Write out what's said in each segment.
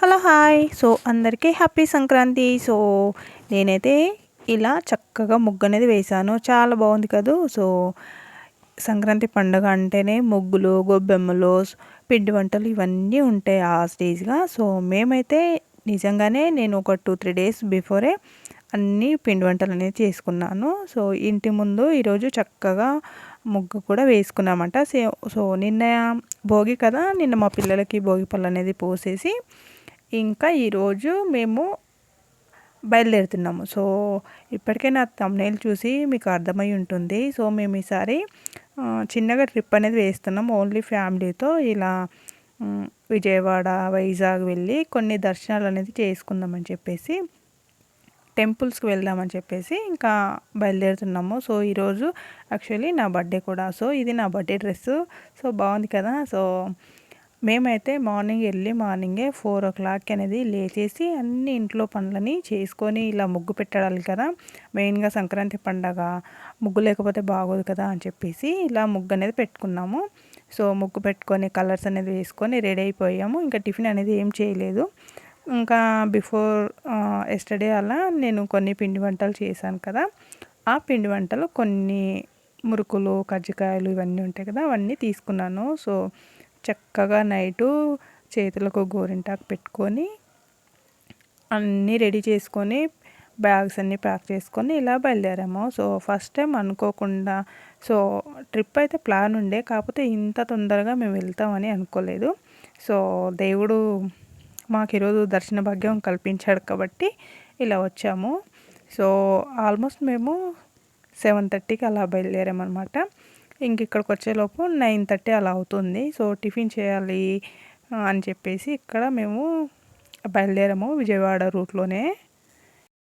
Hello hi. So అందరికీ happy Sankranti. So నేనైతే ఇలా చక్కగా ముగ్గు అనేది వేశాను చాలా బాగుంది కదా. సో సంక్రాంతి పండుగ అంటేనే ముగ్గులు గొబ్బెమ్మలు పిండి వంటలు ఇవన్నీ ఉంటాయి ఆ స్టేజ్గా. సో మేమైతే నిజంగానే నేను ఒక టూ త్రీ డేస్ బిఫోరే అన్నీ పిండి వంటలు అనేది చేసుకున్నాను. సో ఇంటి ముందు ఈరోజు చక్కగా ముగ్గు కూడా వేసుకున్నామంట. సో సో నిన్న భోగి కదా. నిన్న మా పిల్లలకి భోగి పళ్ళు అనేది పోసేసి ఇంకా ఈరోజు మేము బయలుదేరుతున్నాము. సో ఇప్పటికే నా తమ్నేల్ చూసి మీకు అర్థమై ఉంటుంది. సో మేము ఈసారి చిన్నగా ట్రిప్ అనేది వేస్తున్నాం. ఓన్లీ ఫ్యామిలీతో ఇలా విజయవాడ వైజాగ్ వెళ్ళి కొన్ని దర్శనాలు అనేది చేసుకుందామని చెప్పేసి టెంపుల్స్కి వెళ్దామని చెప్పేసి ఇంకా బయలుదేరుతున్నాము. సో ఈరోజు యాక్చువల్లీ నా బర్త్డే కూడా. సో ఇది నా బర్త్డే డ్రెస్ సో బాగుంది కదా. సో మేమైతే మార్నింగ్ వెళ్ళి మార్నింగే ఫోర్ ఓ క్లాక్ అనేది లేచేసి అన్ని ఇంట్లో పనులని చేసుకొని ఇలా ముగ్గు పెట్టాలి కదా. మెయిన్గా సంక్రాంతి పండగ ముగ్గు లేకపోతే బాగోదు కదా అని చెప్పేసి ఇలా ముగ్గు అనేది పెట్టుకున్నాము. సో ముగ్గు పెట్టుకొని కలర్స్ అనేది వేసుకొని రెడీ అయిపోయాము. ఇంకా టిఫిన్ అనేది ఏం చేయలేదు. ఇంకా బిఫోర్ ఎస్టర్డే అలా నేను కొన్ని పిండి వంటలు చేశాను కదా. ఆ పిండి వంటలు కొన్ని మురుకులు కజ్జికాయలు ఇవన్నీ ఉంటాయి కదా అవన్నీ తీసుకున్నాను. సో చక్కగా నైటు చేతులకు గోరింటాకు పెట్టుకొని అన్నీ రెడీ చేసుకొని బ్యాగ్స్ అన్నీ ప్యాక్ చేసుకొని ఇలా బయలుదేరాము. సో ఫస్ట్ టైం అనుకోకుండా సో ట్రిప్ అయితే ప్లాన్ ఉండే. కాకపోతే ఇంత తొందరగా మేము వెళ్తామని అనుకోలేదు. సో దేవుడు మాకు ఈరోజు దర్శన భాగ్యం కల్పించాడు కాబట్టి ఇలా వచ్చాము. సో ఆల్మోస్ట్ మేము సెవెన్ థర్టీకి అలా బయలుదేరామన్నమాట. ఇంక ఇక్కడికి వచ్చేలోపు నైన్ థర్టీ అలా అవుతుంది. సో టిఫిన్ చేయాలి అని చెప్పేసి ఇక్కడ మేము బయలుదేరాము విజయవాడ రూట్లోనే.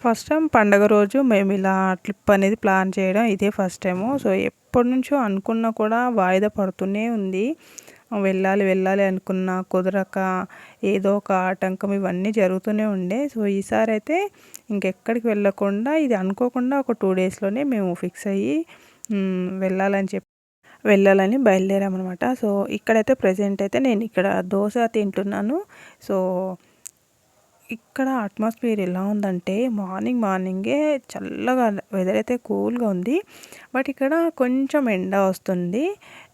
ఫస్ట్ టైం పండగ రోజు మేము ఇలా ట్రిప్ అనేది ప్లాన్ చేయడం ఇదే ఫస్ట్ టైము. సో ఎప్పటి నుంచో అనుకున్నా కూడా వాయిదా పడుతూనే ఉంది. వెళ్ళాలి వెళ్ళాలి అనుకున్నా కుదరక ఏదో ఒక ఆటంకం ఇవన్నీ జరుగుతూనే ఉండే. సో ఈసారి అయితే ఇంకెక్కడికి వెళ్ళకుండా ఇది అనుకోకుండా ఒక టూ డేస్లోనే మేము ఫిక్స్ అయ్యి వెళ్ళాలని చెప్పి వెళ్ళాలని బయలుదేరామన్నమాట. సో ఇక్కడైతే ప్రజెంట్ అయితే నేను ఇక్కడ దోశ తింటున్నాను. సో ఇక్కడ అట్మాస్ఫియర్ ఎలా ఉందంటే మార్నింగ్ మార్నింగే చల్లగా వెదర్ అయితే కూల్గా ఉంది. బట్ ఇక్కడ కొంచెం ఎండ వస్తుంది.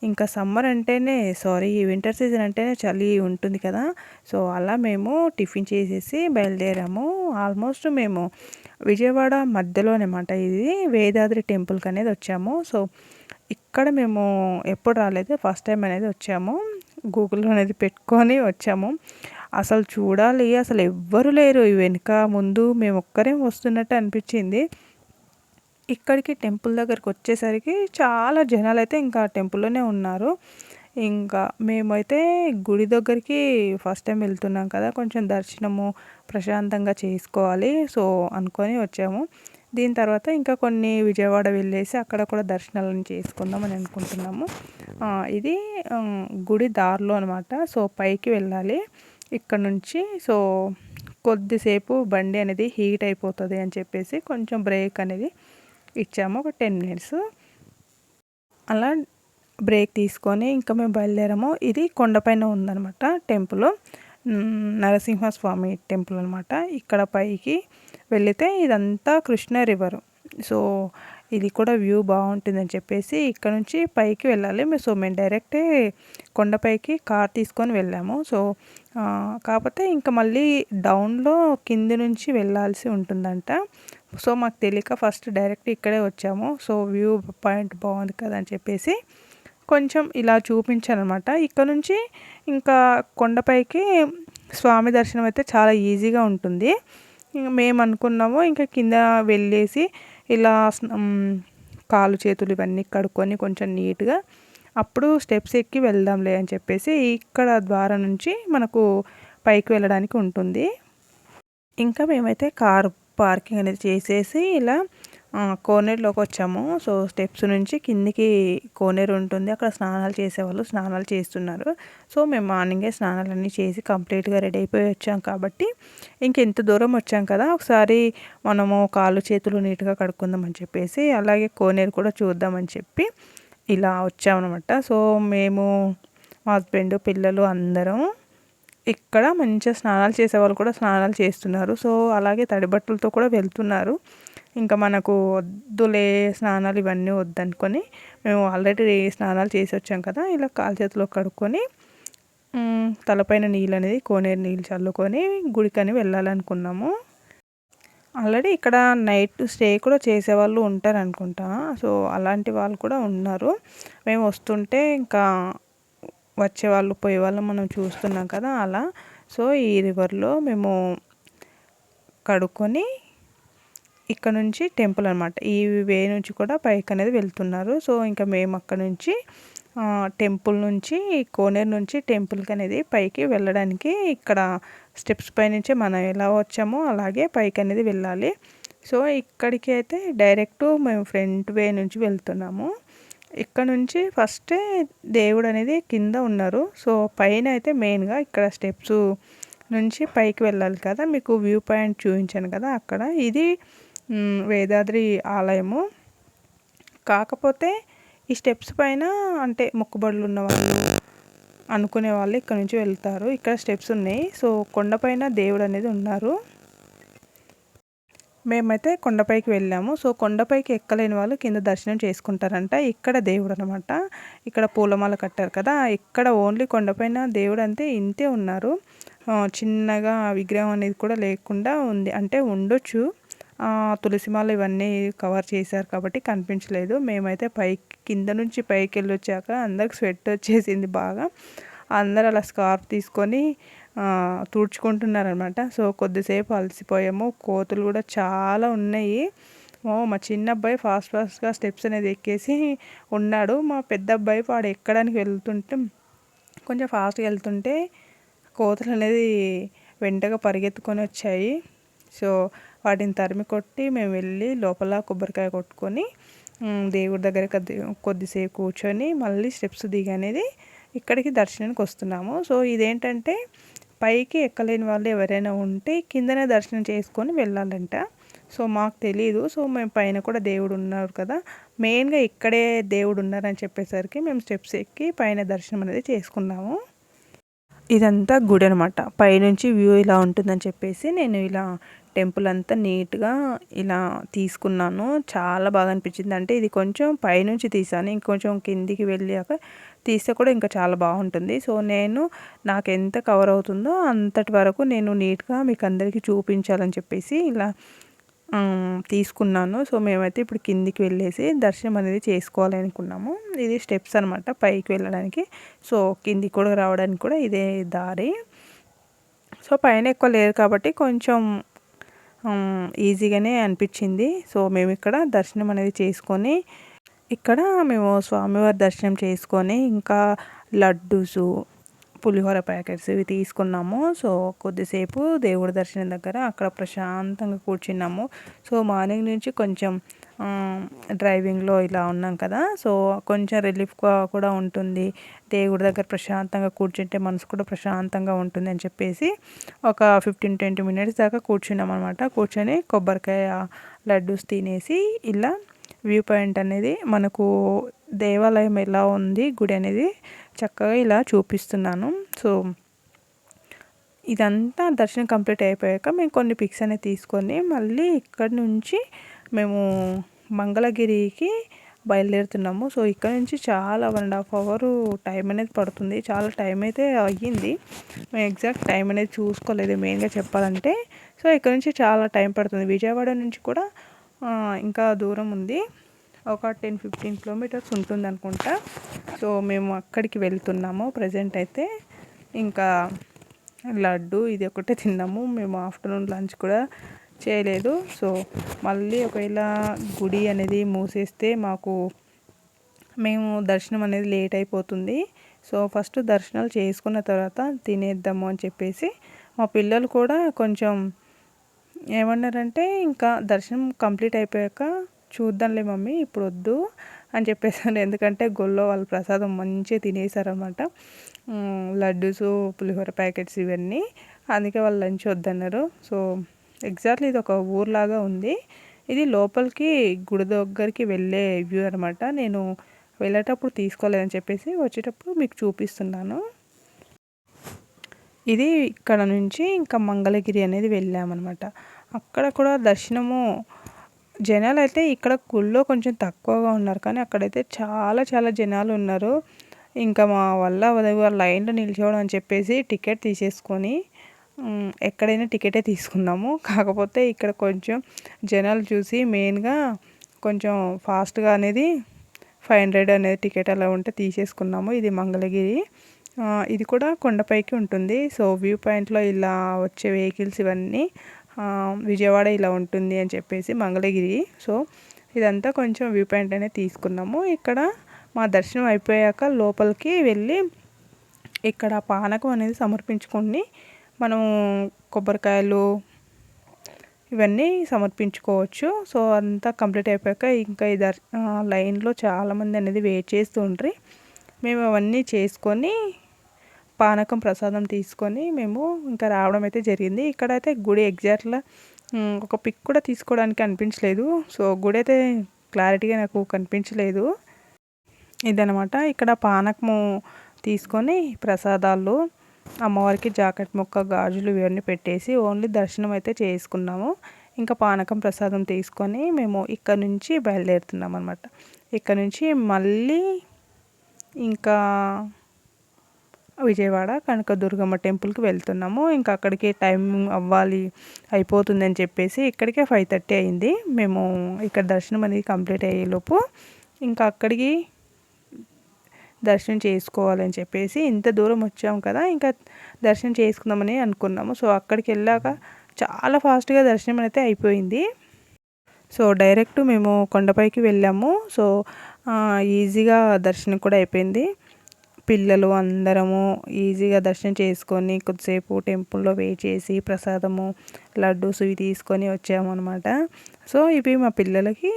ఇంకా సమ్మర్ అంటేనే సారీ వింటర్ సీజన్ అంటేనే చలి ఉంటుంది కదా. సో అలా మేము టిఫిన్ చేసేసి బయలుదేరాము. ఆల్మోస్ట్ మేము విజయవాడ మధ్యలోనమాట ఇది. వేదాద్రి టెంపుల్కి అనేది వచ్చాము. సో ఇక్కడ మేము ఎప్పుడు రాలేదు. ఫస్ట్ టైం అనేది వచ్చాము. గూగుల్లో అనేది పెట్టుకొని వచ్చాము. అసలు చూడాలి. అసలు ఎవ్వరు లేరు. వెనుక ముందు మేము ఒక్కరే వస్తున్నట్టు అనిపించింది. ఇక్కడికి టెంపుల్ దగ్గరికి వచ్చేసరికి చాలా జనాలు అయితే ఇంకా టెంపుల్లోనే ఉన్నారు. ఇంకా మేమైతే గుడి దగ్గరికి ఫస్ట్ టైం వెళ్తున్నాం కదా. కొంచెం దర్శనము ప్రశాంతంగా చేసుకోవాలి. సో అనుకొని వచ్చాము. దీని తర్వాత ఇంకా కొన్ని విజయవాడ వెళ్ళేసి అక్కడ కూడా దర్శనాలను చేసుకుందామని అనుకుంటున్నాము. ఇది గుడి దారిలో అనమాట సో పైకి వెళ్ళాలి. ఇక్కడ నుంచి సో కొద్దిసేపు బండి అనేది హీట్ అయిపోతుంది అని చెప్పేసి కొంచెం బ్రేక్ అనేది ఇచ్చాము. ఒక టెన్ మినిట్స్. అలా బ్రేక్ తీసుకొని ఇంకా మేము బయలుదేరాము. ఇది కొండపైన ఉందనమాట టెంపుల్. నరసింహస్వామి టెంపుల్ అనమాట ఇక్కడ పైకి వెళితే ఇదంతా కృష్ణ రివర్. సో ఇది కూడా వ్యూ బాగుంటుందని చెప్పేసి ఇక్కడ నుంచి పైకి వెళ్ళాలి. సో మేము డైరెక్టే కొండపైకి కార్ తీసుకొని వెళ్ళాము. సో కాకపోతే ఇంకా మళ్ళీ డౌన్లో కింది నుంచి వెళ్ళాల్సి ఉంటుందంట. సో మాకు తెలియక ఫస్ట్ డైరెక్ట్ ఇక్కడే వచ్చాము. సో వ్యూ పాయింట్ బాగుంది కదా అని చెప్పేసి కొంచెం ఇలా చూపించాను అనమాట ఇక్కడ నుంచి ఇంకా కొండపైకి స్వామి దర్శనం అయితే చాలా ఈజీగా ఉంటుంది. మేము అనుకున్నాము ఇంకా కింద వెళ్ళేసి ఇలా కాలు చేతులు ఇవన్నీ కడుక్కొని కొంచెం నీట్గా అప్పుడు స్టెప్స్ ఎక్కి వెళ్దాంలే అని చెప్పేసి ఇక్కడ ద్వారం నుంచి మనకు పైకి వెళ్ళడానికి ఉంటుంది. ఇంకా మేమైతే కారు పార్కింగ్ అనేది చేసేసి ఇలా కోనేరులోకి వచ్చాము. సో స్టెప్స్ నుంచి కిందికి కోనేరు ఉంటుంది. అక్కడ స్నానాలు చేసేవాళ్ళు స్నానాలు చేస్తున్నారు. సో మేము మార్నింగే స్నానాలన్నీ చేసి కంప్లీట్గా రెడీ అయిపోయి వచ్చాం కాబట్టి ఇంకెంత దూరం వచ్చాం కదా ఒకసారి మనము కాళ్ళు చేతులు నీట్గా కడుక్కుందామని చెప్పేసి అలాగే కోనేరు కూడా చూద్దామని చెప్పి ఇలా వచ్చామన్నమాట. సో మేము మా హస్బెండ్ పిల్లలు అందరం ఇక్కడ మంచిగా స్నానాలు చేసే వాళ్ళు కూడా స్నానాలు చేస్తున్నారు. సో అలాగే తడి బట్టలతో కూడా వెళ్తున్నారు. ఇంకా మనకు వద్దులే స్నానాలు ఇవన్నీ వద్దనుకొని మేము ఆల్రెడీ స్నానాలు చేసి వచ్చాం కదా ఇలా కాలు చేతిలో కడుక్కొని తలపైన నీళ్ళు అనేది కోనేరు నీళ్ళు చల్లుకొని గుడికని వెళ్ళాలనుకున్నాము. ఆల్రెడీ ఇక్కడ నైట్ స్టే కూడా చేసేవాళ్ళు ఉంటారు అనుకుంటా సో అలాంటి వాళ్ళు కూడా ఉన్నారు. మేము వస్తుంటే ఇంకా వచ్చేవాళ్ళు పోయేవాళ్ళు మనం చూస్తున్నాం కదా అలా. సో ఈ రివర్లో మేము కడుక్కొని ఇక్కడ నుంచి టెంపుల్ అనమాట ఈ వే నుంచి కూడా పైకి అనేది వెళ్తున్నారు. సో ఇంకా మేము అక్కడ నుంచి టెంపుల్ నుంచి కోనేరు నుంచి టెంపుల్కి అనేది పైకి వెళ్ళడానికి ఇక్కడ స్టెప్స్ పై నుంచి మనం ఎలా వచ్చామో అలాగే పైకి అనేది వెళ్ళాలి. సో ఇక్కడికి అయితే డైరెక్ట్ మేము ఫ్రంట్ వే నుంచి వెళ్తున్నాము. ఇక్కడ నుంచి ఫస్టే దేవుడు అనేది కింద ఉన్నారు. సో పైన అయితే మెయిన్గా ఇక్కడ స్టెప్స్ నుంచి పైకి వెళ్ళాలి కదా. మీకు వ్యూ పాయింట్ చూపించాను కదా అక్కడ. ఇది వేదాద్రి ఆలయము. కాకపోతే ఈ స్టెప్స్ పైన అంటే మొక్కుబడులు ఉన్నవాళ్ళు అనుకునే వాళ్ళు ఇక్కడ నుంచి వెళ్తారు. ఇక్కడ స్టెప్స్ ఉన్నాయి. సో కొండపైన దేవుడు అనేది ఉన్నారు. మేమైతే కొండపైకి వెళ్ళాము. సో కొండపైకి ఎక్కలేని వాళ్ళు కింద దర్శనం చేసుకుంటారంట. ఇక్కడ దేవుడు అనమాట ఇక్కడ పూలమాల కట్టారు కదా. ఇక్కడ ఓన్లీ కొండపైన దేవుడు అంతే ఇంతే ఉన్నారు. చిన్నగా విగ్రహం అనేది కూడా లేకుండా ఉంది. అంటే ఉండొచ్చు. తులసిమాల ఇవన్నీ కవర్ చేశారు కాబట్టి కనిపించలేదు. మేమైతే పైకి కింద నుంచి పైకి వెళ్ళొచ్చాక అందరికి స్వెట్ వచ్చేసింది బాగా. అందరు అలా స్కార్ఫ్ తీసుకొని తుడుచుకుంటున్నారనమాట సో కొద్దిసేపు అలసిపోయాము. కోతులు కూడా చాలా ఉన్నాయి. ఓ మా చిన్న అబ్బాయి ఫాస్ట్ ఫాస్ట్గా స్టెప్స్ అనేది ఎక్కేసి ఉన్నాడు. మా పెద్ద అబ్బాయి వాడు ఎక్కడానికి వెళ్తుంటే కొంచెం ఫాస్ట్గా వెళ్తుంటే కోతులు అనేది వెంటగా పరిగెత్తుకొని వచ్చాయి. సో వాటిని తరిమి కొట్టి మేము వెళ్ళి లోపల కొబ్బరికాయ కొట్టుకొని దేవుడి దగ్గర కొద్దిసేపు కూర్చొని మళ్ళీ స్టెప్స్ దిగి అనేది ఇక్కడికి దర్శనానికి వస్తున్నాము. సో ఇదేంటంటే పైకి ఎక్కలేని వాళ్ళు ఎవరైనా ఉంటే కిందనే దర్శనం చేసుకొని వెళ్ళాలంట. సో మాకు తెలియదు సో మేము పైన కూడా దేవుడు ఉన్నారు కదా మెయిన్గా ఇక్కడే దేవుడు ఉన్నారని చెప్పేసరికి మేము స్టెప్స్ ఎక్కి పైన దర్శనం అనేది చేసుకున్నాము. ఇదంతా గుడి అనమాట పైనుంచి వ్యూ ఇలా ఉంటుందని చెప్పేసి నేను ఇలా టెంపుల్ అంతా నీట్గా ఇలా తీసుకున్నాను. చాలా బాగా అనిపించింది. అంటే ఇది కొంచెం పైనుంచి తీసాను. ఇంకొంచెం కిందికి వెళ్ళాక తీస్తే కూడా ఇంకా చాలా బాగుంటుంది. సో నేను నాకు ఎంత కవర్ అవుతుందో అంతటి వరకు నేను నీట్గా మీకు అందరికీ చూపించాలని చెప్పేసి ఇలా తీసుకున్నాను. సో మేమైతే ఇప్పుడు కిందికి వెళ్ళేసి దర్శనం అనేది చేసుకోవాలి అనుకున్నాము. ఇది స్టెప్స్ అనమాట పైకి వెళ్ళడానికి. సో కిందికి కూడా రావడానికి కూడా ఇదే దారి. సో పైన ఎక్కువ లేదు కాబట్టి కొంచెం ఈజీగానే అనిపించింది. సో మేము ఇక్కడ దర్శనం అనేది చేసుకొని ఇక్కడ మేము స్వామివారి దర్శనం చేసుకొని ఇంకా లడ్డూస్ పులిహోర ప్యాకెట్స్ ఇవి తీసుకున్నాము. సో కొద్దిసేపు దేవుడి దర్శనం దగ్గర అక్కడ ప్రశాంతంగా కూర్చున్నాము. సో మార్నింగ్ నుంచి కొంచెం డ్రైవింగ్లో ఇలా ఉన్నాం కదా సో కొంచెం రిలీఫ్గా కూడా ఉంటుంది. దేవుడి దగ్గర ప్రశాంతంగా కూర్చుంటే మనసు కూడా ప్రశాంతంగా ఉంటుంది అని చెప్పేసి ఒక ఫిఫ్టీన్ ట్వంటీ మినిట్స్ దాకా కూర్చున్నాం అనమాట కూర్చొని కొబ్బరికాయ లడ్డూస్ తినేసి ఇలా వ్యూ పాయింట్ అనేది మనకు దేవాలయం ఎలా ఉంది గుడి అనేది చక్కగా ఇలా చూపిస్తున్నాను. సో ఇదంతా దర్శనం కంప్లీట్ అయిపోయాక మేము కొన్ని పిక్స్ అనేవి తీసుకొని మళ్ళీ ఇక్కడ నుంచి మేము మంగళగిరికి బయలుదేరుతున్నాము. సో ఇక్కడ నుంచి చాలా one and half hour time అనేది పడుతుంది. చాలా టైం అయితే అయ్యింది. మేము ఎగ్జాక్ట్ టైం అనేది చూసుకోలేదు. మెయిన్గా చెప్పాలంటే. సో ఇక్కడ నుంచి చాలా టైం పడుతుంది. విజయవాడ నుంచి కూడా ఇంకా దూరం ఉంది. ఒక టెన్ ఫిఫ్టీన్ కిలోమీటర్స్ ఉంటుంది అనుకుంటా. సో మేము అక్కడికి వెళ్తున్నాము. ప్రజెంట్ అయితే ఇంకా లడ్డు ఇది ఒకటే తిన్నాము. మేము ఆఫ్టర్నూన్ లంచ్ కూడా చేయలేదు. సో మళ్ళీ ఒకవేళ గుడి అనేది మూసేస్తే మాకు మేము దర్శనం అనేది లేట్ అయిపోతుంది. సో ఫస్ట్ దర్శనాలు చేసుకున్న తర్వాత తినేద్దాము అని చెప్పేసి మా పిల్లలు కూడా కొంచెం ఏమన్నారంటే ఇంకా దర్శనం కంప్లీట్ అయిపోయాక చూద్దాంలే మమ్మీ ఇప్పుడు వద్దు అని చెప్పేసాను ఎందుకంటే గొల్లో వాళ్ళ ప్రసాదం మంచిగా తినేసారనమాట లడ్డూస్ పులిహోర ప్యాకెట్స్ ఇవన్నీ. అందుకే వాళ్ళు లంచ్ వద్దన్నారు. సో ఎగ్జాక్ట్లీ ఇది ఒక ఊర్లాగా ఉంది. ఇది లోపలికి గుడి దగ్గరికి వెళ్ళే వ్యూ అనమాట నేను వెళ్ళేటప్పుడు తీసుకోలేదని చెప్పేసి వచ్చేటప్పుడు మీకు చూపిస్తున్నాను. ఇది ఇక్కడ నుంచి ఇంకా మంగళగిరి అనేది వెళ్ళామన్నమాట. అక్కడ కూడా దర్శనము జనాలు అయితే ఇక్కడ గుళ్ళో కొంచెం తక్కువగా ఉన్నారు. కానీ అక్కడైతే చాలా చాలా జనాలు ఉన్నారు. ఇంకా మా వల్ల లైన్లో నిలిచేవడం అని చెప్పేసి టికెట్ తీసేసుకొని ఎక్కడైనా టికెటే తీసుకున్నాము కాకపోతే ఇక్కడ కొంచెం జనాలు చూసి మెయిన్గా కొంచెం ఫాస్ట్గా అనేది ఫైవ్ హండ్రెడ్ అనేది టికెట్ అలా ఉంటే తీసేసుకున్నాము ఇది మంగళగిరి. ఇది కూడా కొండపైకి ఉంటుంది. సో వ్యూ పాయింట్లో ఇలా వచ్చే వెహికల్స్ ఇవన్నీ విజయవాడ ఇలా ఉంటుంది అని చెప్పేసి మంగళగిరి. సో ఇదంతా కొంచెం వ్యూ పాయింట్ అనేది తీసుకున్నాము ఇక్కడ మా దర్శనం అయిపోయాక లోపలికి వెళ్ళి ఇక్కడ పానకం అనేది సమర్పించుకొని మనం కొబ్బరికాయలు ఇవన్నీ సమర్పించుకోవచ్చు. సో అంతా కంప్లీట్ అయిపోయాక ఇంకా ఈ దర్ లైన్లో చాలామంది అనేది వెయిట్ చేస్తూ మేము అవన్నీ చేసుకొని పానకం ప్రసాదం తీసుకొని మేము ఇంకా రావడం అయితే జరిగింది. ఇక్కడైతే గుడి ఎగ్జాక్ట్గా ఒక పిక్ కూడా తీసుకోవడానికి అనిపించలేదు. సో గుడి అయితే క్లారిటీగా నాకు కనిపించలేదు. ఇదనమాట ఇక్కడ పానకము తీసుకొని ప్రసాదాలు అమ్మవారికి జాకెట్ ముక్క గాజులు ఇవన్నీ పెట్టేసి ఓన్లీ దర్శనం అయితే చేసుకున్నాము. ఇంకా పానకం ప్రసాదం తీసుకొని మేము ఇక్కడ నుంచి బయలుదేరుతున్నాం అనమాట ఇక్కడ నుంచి మళ్ళీ ఇంకా విజయవాడ కనకదుర్గమ్మ టెంపుల్కి వెళ్తున్నాము. ఇంకా అక్కడికి టైం అవ్వాలి అయిపోతుందని చెప్పేసి ఇక్కడికే ఫైవ్ థర్టీ అయింది. మేము ఇక్కడ దర్శనం అనేది కంప్లీట్ అయ్యేలోపు ఇంకా అక్కడికి దర్శనం చేసుకోవాలని చెప్పేసి ఇంత దూరం వచ్చాము కదా ఇంకా దర్శనం చేసుకుందామని అనుకున్నాము. సో అక్కడికి వెళ్ళాక చాలా ఫాస్ట్గా దర్శనం అయితే అయిపోయింది. సో డైరెక్ట్ మేము కొండపైకి వెళ్ళాము. సో ఈజీగా దర్శనం కూడా అయిపోయింది. పిల్లలు అందరము ఈజీగా దర్శనం చేసుకొని కొద్దిసేపు టెంపుల్లో వెయిట్ చేసి ప్రసాదము లడ్డూస్ ఇవి తీసుకొని వచ్చాము అనమాట సో ఇవి మా పిల్లలకి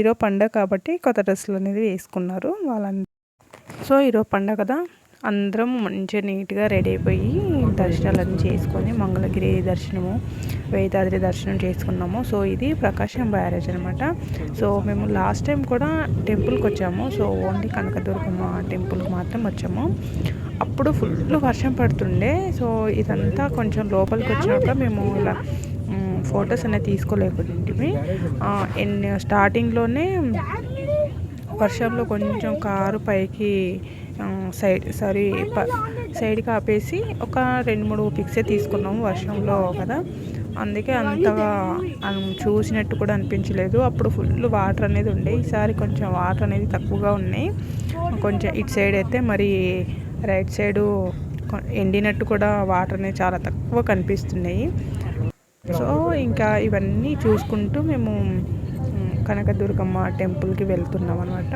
ఈరోజు పండగ కాబట్టి కొత్త డ్రెస్సులు అనేది వేసుకున్నారు వాళ్ళందరూ. సో ఈరోజు పండగ కదా అందరం మంచిగా నీట్గా రెడీ అయిపోయి దర్శనాలన్నీ చేసుకొని మంగళగిరి దర్శనము వేదాద్రి దర్శనం చేసుకున్నాము. సో ఇది ప్రకాశం బ్యారేజ్ అనమాట సో మేము లాస్ట్ టైం కూడా టెంపుల్కి వచ్చాము. సో ఓన్లీ కనకదుర్గమ్మ టెంపుల్కి మాత్రం వచ్చాము. అప్పుడు ఫుల్ వర్షం పడుతుండే. సో ఇదంతా కొంచెం లోపలికి వచ్చినాక మేము ఇలా ఫొటోస్ అనేది తీసుకోలేకుంటే స్టార్టింగ్లోనే వర్షంలో కొంచెం కారు పైకి సైడ్ సారీ సైడ్కి ఆపేసి ఒక రెండు మూడు పిక్సే తీసుకున్నాము వర్షంలో కదా. అందుకే అంతగా చూసినట్టు కూడా అనిపించలేదు. అప్పుడు ఫుల్ వాటర్ అనేది ఉండే. ఈసారి కొంచెం వాటర్ అనేది తక్కువగా ఉన్నాయి. కొంచెం ఇటు సైడ్ అయితే మరి రైట్ సైడు ఎండినట్టు కూడా వాటర్ అనేది చాలా తక్కువ కనిపిస్తున్నాయి. సో ఇంకా ఇవన్నీ చూసుకుంటూ మేము కనకదుర్గమ్మ టెంపుల్కి వెళ్తున్నాం అనమాట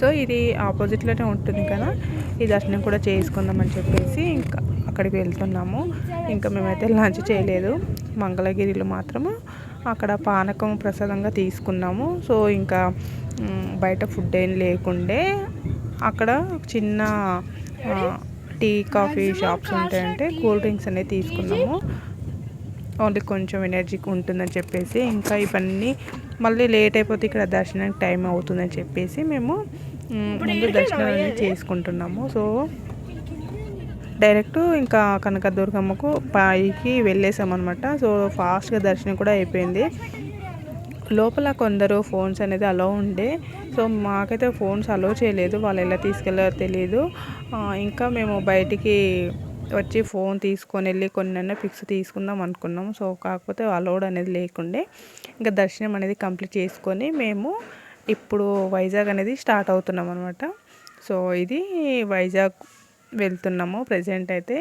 సో ఇది ఆపోజిట్లోనే ఉంటుంది కదా ఈ దర్శనం కూడా చేసుకుందామని చెప్పేసి ఇంకా అక్కడికి వెళ్తున్నాము. ఇంకా మేమైతే లంచ్ చేయలేదు. మంగళగిరిలో మాత్రము అక్కడ పానకం ప్రసాదంగా తీసుకున్నాము. సో ఇంకా బయట ఫుడ్ ఏం లేకుండే అక్కడ చిన్న టీ కాఫీ షాప్స్ ఉంటాయంటే కూల్ డ్రింక్స్ అనేవి తీసుకున్నాము. ఓన్లీ కొంచెం ఎనర్జీ ఉంటుందని చెప్పేసి ఇంకా ఇవన్నీ మళ్ళీ లేట్ అయిపోతే ఇక్కడ దర్శనానికి టైం అవుతుందని చెప్పేసి మేము ముందు దర్శనం అనేది చేసుకుంటున్నాము. సో డైరెక్ట్ ఇంకా కనకదుర్గమ్మకు పైకి వెళ్ళేసామన్నమాట. సో ఫాస్ట్గా దర్శనం కూడా అయిపోయింది. లోపల కొందరు ఫోన్స్ అనేది అలో ఉండే. సో మాకైతే ఫోన్స్ అలో చేయలేదు. వాళ్ళు ఎలా తీసుకెళ్ళారో తెలియదు. ఇంకా మేము బయటికి వచ్చి ఫోన్ తీసుకొని వెళ్ళి కొన్నైనా పిక్స్ తీసుకుందాం అనుకున్నాం. సో కాకపోతే అలౌడ్ అనేది లేకుండే ఇంకా దర్శనం అనేది కంప్లీట్ చేసుకొని మేము ఇప్పుడు వైజాగ్ అనేది స్టార్ట్ అవుతున్నాం అనమాట సో ఇది వైజాగ్ వెళ్తున్నాము ప్రజెంట్ అయితే.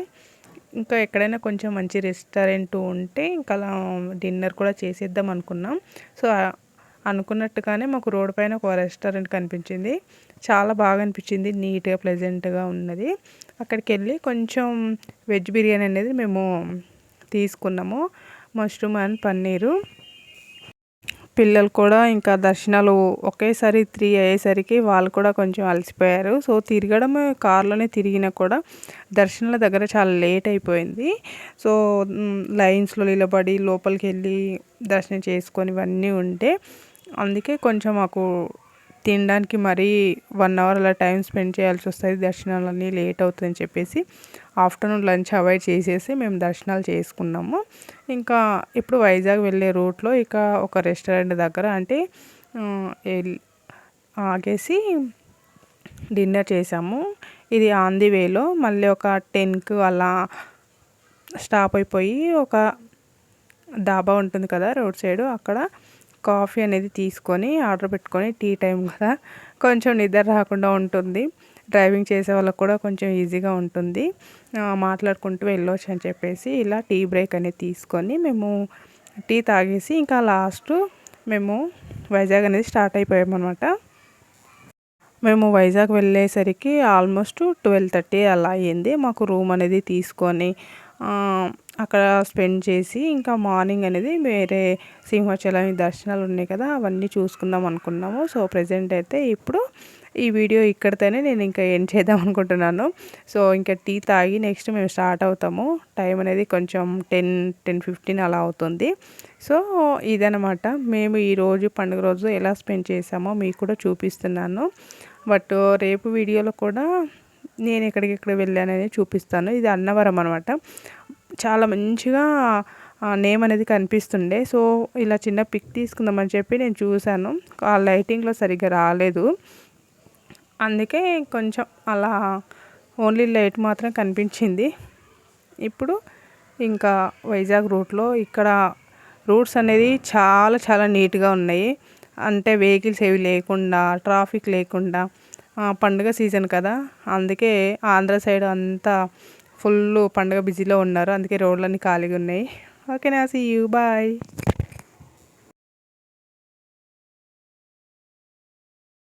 ఇంకా ఎక్కడైనా కొంచెం మంచి రెస్టారెంట్ ఉంటే ఇంకా అలా డిన్నర్ కూడా చేసేద్దాం అనుకున్నాం. సో అనుకున్నట్టుగానే మాకు రోడ్ పైన ఒక రెస్టారెంట్ కనిపించింది. చాలా బాగా అనిపించింది. నీట్గా ప్లెజెంట్గా ఉన్నది. అక్కడికి వెళ్ళి కొంచెం వెజ్ బిర్యానీ అనేది మేము తీసుకున్నాము. Mushroom and paneer. పిల్లలు కూడా ఇంకా దర్శనాలు ఒకేసారి త్రీ అయ్యేసరికి వాళ్ళు కూడా కొంచెం అలసిపోయారు. సో తిరగడం కార్లోనే తిరిగినా కూడా దర్శనాల దగ్గర చాలా లేట్ అయిపోయింది. సో లైన్స్లో నిలబడి లోపలికి వెళ్ళి దర్శనం చేసుకొని ఇవన్నీ ఉంటే అందుకే కొంచెం మాకు తినడానికి మరీ వన్ అవర్ అలా టైం స్పెండ్ చేయాల్సి వస్తుంది. దర్శనాలన్నీ లేట్ అవుతుందని చెప్పేసి ఆఫ్టర్నూన్ లంచ్ అవాయిడ్ చేసేసి మేము దర్శనాలు చేసుకున్నాము. ఇంకా ఇప్పుడు వైజాగ్ వెళ్ళే రూట్లో ఇక ఒక రెస్టారెంట్ దగ్గర అంటే ఆగేసి డిన్నర్ చేసాము. ఇది ఆన్ ది వేలో మళ్ళీ ఒక టెన్కు అలా స్టాప్ అయిపోయి ఒక డాబా ఉంటుంది కదా రోడ్ సైడ్ అక్కడ కాఫీ అనేది తీసుకొని ఆర్డర్ పెట్టుకొని టీ టైం కదా. కొంచెం నిద్ర రాకుండా ఉంటుంది. డ్రైవింగ్ చేసే వాళ్ళకి కూడా కొంచెం ఈజీగా ఉంటుంది. మాట్లాడుకుంటూ వెళ్ళొచ్చు అని చెప్పేసి ఇలా టీ బ్రేక్ అనేది తీసుకొని మేము టీ తాగేసి ఇంకా లాస్ట్ మేము వైజాగ్ అనేది స్టార్ట్ అయిపోయామన్నమాట. మేము వైజాగ్ వెళ్ళేసరికి ఆల్మోస్ట్ ట్వెల్వ్ థర్టీ అలా అయ్యింది. మాకు రూమ్ అనేది తీసుకొని అక్కడ స్పెండ్ చేసి ఇంకా మార్నింగ్ అనేది వేరే సింహాచలం దర్శనాలు ఉన్నాయి కదా అవన్నీ చూసుకుందాం అనుకున్నాము. సో ప్రజెంట్ అయితే ఇప్పుడు ఈ వీడియో ఇక్కడితోనే నేను ఇంకా ఏం చేద్దాం అనుకుంటున్నాను. సో ఇంకా టీ తాగి నెక్స్ట్ మేము స్టార్ట్ అవుతాము. టైం అనేది కొంచెం టెన్ టెన్ ఫిఫ్టీన్ అలా అవుతుంది. సో ఇదనమాట మేము ఈరోజు పండుగ రోజు ఎలా స్పెండ్ చేసామో మీకు కూడా చూపిస్తున్నాను. బట్ రేపు వీడియోలో కూడా నేను ఎక్కడికెక్కడ వెళ్ళానని చూపిస్తాను. ఇది అన్నవరం అనమాట చాలా మంచిగా నేమ్ అనేది కనిపిస్తుండే. సో ఇలా చిన్న పిక్ తీసుకుందామని చెప్పి నేను చూశాను. ఆ లైటింగ్లో సరిగ్గా రాలేదు. అందుకే కొంచెం అలా ఓన్లీ లైట్ మాత్రం కనిపించింది. ఇప్పుడు ఇంకా వైజాగ్ రూట్లో ఇక్కడ రూట్స్ అనేది చాలా చాలా నీట్గా ఉన్నాయి. అంటే వెహికల్స్ ఏవి లేకుండా ట్రాఫిక్ లేకుండా పండుగ సీజన్ కదా. అందుకే ఆంధ్ర సైడ్ అంతా ఫుల్ పండుగ బిజీలో ఉన్నారు. అందుకే రోడ్లన్నీ ఖాళీగా ఉన్నాయి. ఓకే నా సీ యూ బాయ్